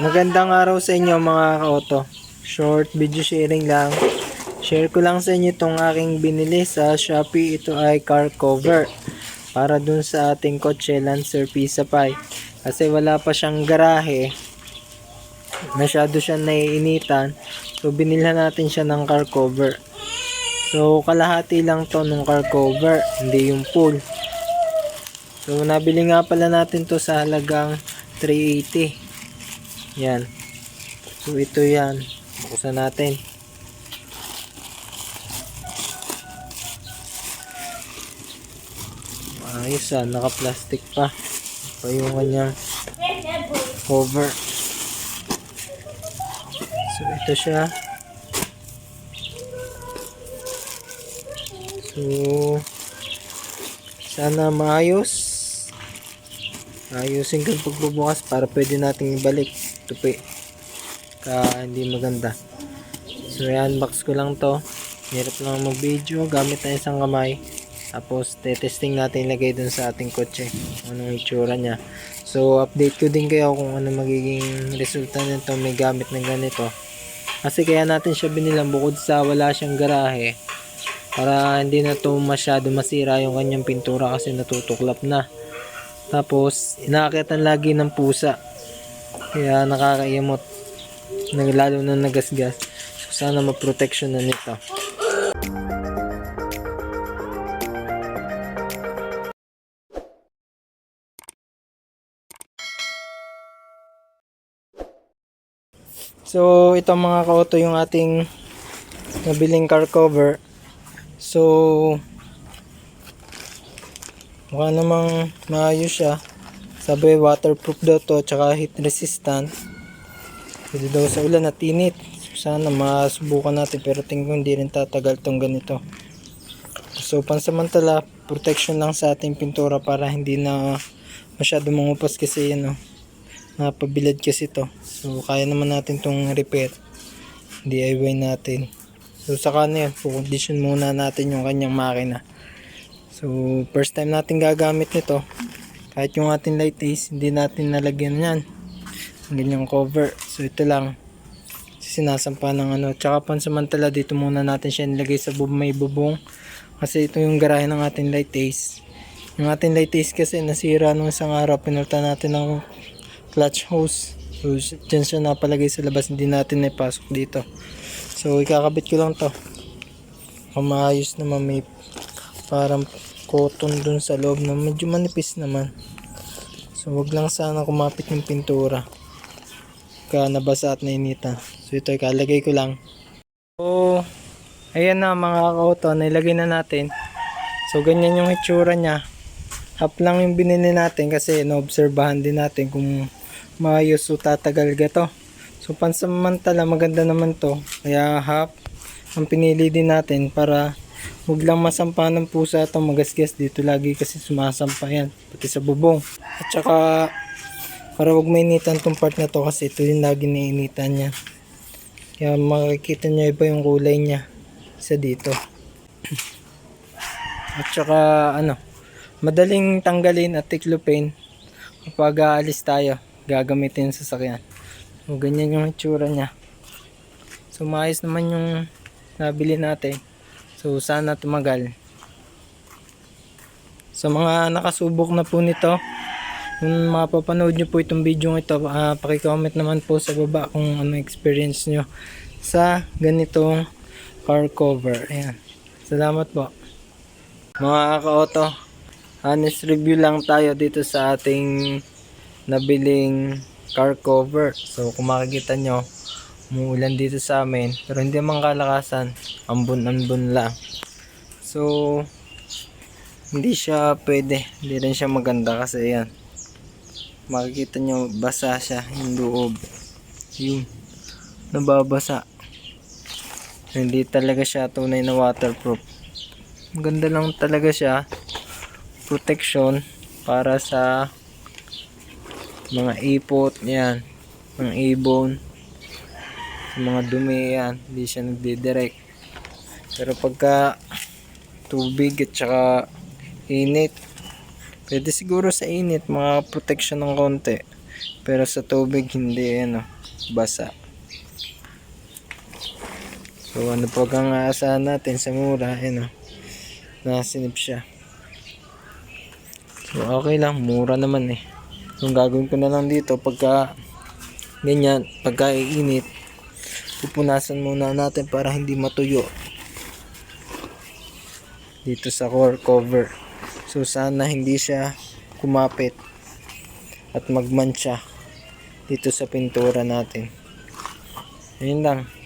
Magandang araw sa inyo mga ka-auto. Short video sharing lang. Share ko lang sa inyo itong aking binili sa Shopee. Ito ay car cover. Para dun sa ating kotse Lancer Pisa Pi. Kasi wala pa siyang garahe. Masyado siya naiinitan. So binilhan natin siya ng car cover. So kalahati lang to ng car cover. Hindi yung full. So nabili nga pala natin to sa halagang 380. Yan. So ito yan. Buksan natin. Ayos ah, naka-plastic pa. Pa yung kanyang cover. So ito siya. So sana maayos. Ayusin ko yung pagbubukas para pwede nating ibalik. Tupi. Ka hindi maganda. So yan, box ko lang to. Hirap lang mag-video gamit na isang kamay. Tapos, testing natin ilagay dun sa ating kotse. Anong itsura niya. So, update ko din kayo kung ano magiging resulta nito may gamit ng ganito. Kasi kaya natin siya binilang bukod sa wala siyang garahe. Para hindi na to masyado masira yung kanyang pintura kasi natutuklap na. Tapos, inaakitan lagi ng pusa. Kaya nakakaimot. Nag- Lalo na nagasgas. So, sana maprotection na nito. So, ito mga ka-auto yung ating nabiling car cover. So, mukha namang maayos siya. Sabi, waterproof daw to, tsaka heat resistant. Pwede daw sa ulan at init. Sana masubukan natin, pero tingin ko hindi rin tatagal tong ganito. So, pansamantala, protection lang sa ating pintura para hindi na masyado mangupas kasi yan, oh. Napabilad kasi to. So, kaya naman natin tong repair. DIY natin. So, saka na yan, condition muna natin yung kanyang makina. So, first time natin gagamit nito. Kahit yung ating light ace, hindi natin nalagyan yan. Ang ganyang cover. So, ito lang. Sinasampa ng ano. Tsaka pansamantala dito muna natin siya nilagay sa bub may bubong. Kasi ito yung garahe ng ating light ace. Yung ating light ace kasi nasira nung isang araw. Pinulta natin ng clutch hose. So, dyan siya napalagay sa labas. Hindi natin naipasok dito. So, ikakabit ko lang to. Kung maayos naman may parang cotton dun sa loob na medyo manipis naman. So, wag lang sana kumapit yung pintura. Ka nabasa at nainitan. So, ito ikalagay ko lang. So, ayan na mga kauto. Nilagay na natin. So, ganyan yung itsura niya. Half lang yung binili natin kasi naobserbahan din natin kung maayos o tatagal ga to. So pansamantala maganda naman to. Kaya half ang pinili din natin para huwag lang masampa ng pusa ito magasgas dito lagi kasi sumasampa yan pati sa bubong. At saka para huwag mainitan tong part na to kasi ito yung lagi nainitan niya. Kaya makikita niya iba yung kulay niya sa dito. At saka ano, madaling tanggalin at tiklupin kapag aalis tayo gagamitin sa sasakyan. So, ganyan yung itsura niya. So, maayos naman yung nabili natin. So, sana tumagal. Sa mga nakasubok na po nito, kung mapapanood nyo po itong video ito, uh, pakicomment naman po sa baba kung ano experience nyo sa ganitong car cover. Ayan. Salamat po. Mga ka-auto, honest review lang tayo dito sa ating nabiling car cover. So kung makikita nyo, umuulan dito sa amin. Pero hindi man kalakasan, ambon-ambon lang. So, hindi siya pwede. Hindi rin siya maganda kasi yan. Makikita nyo, basa siya yung loob. Yung nababasa. Hindi talaga siya tunay na waterproof. Maganda lang talaga siya. Protection para sa mga ipot, yan, mga ibon, sa mga dumi, yan, hindi siya nagdidirect. Pero pagka tubig at saka init, pwede siguro sa init, mga protection ng konti. Pero sa tubig hindi ano, basa. So ano po ang aasahan natin sa mura, ano, nasinip siya. So okay lang, mura naman eh. Yung gagawin ko na lang dito pagka ganyan, pagka iinit, pupunasan muna natin para hindi matuyo dito sa core cover. So sana hindi siya kumapit at magmantsa dito sa pintura natin. Ayun lang.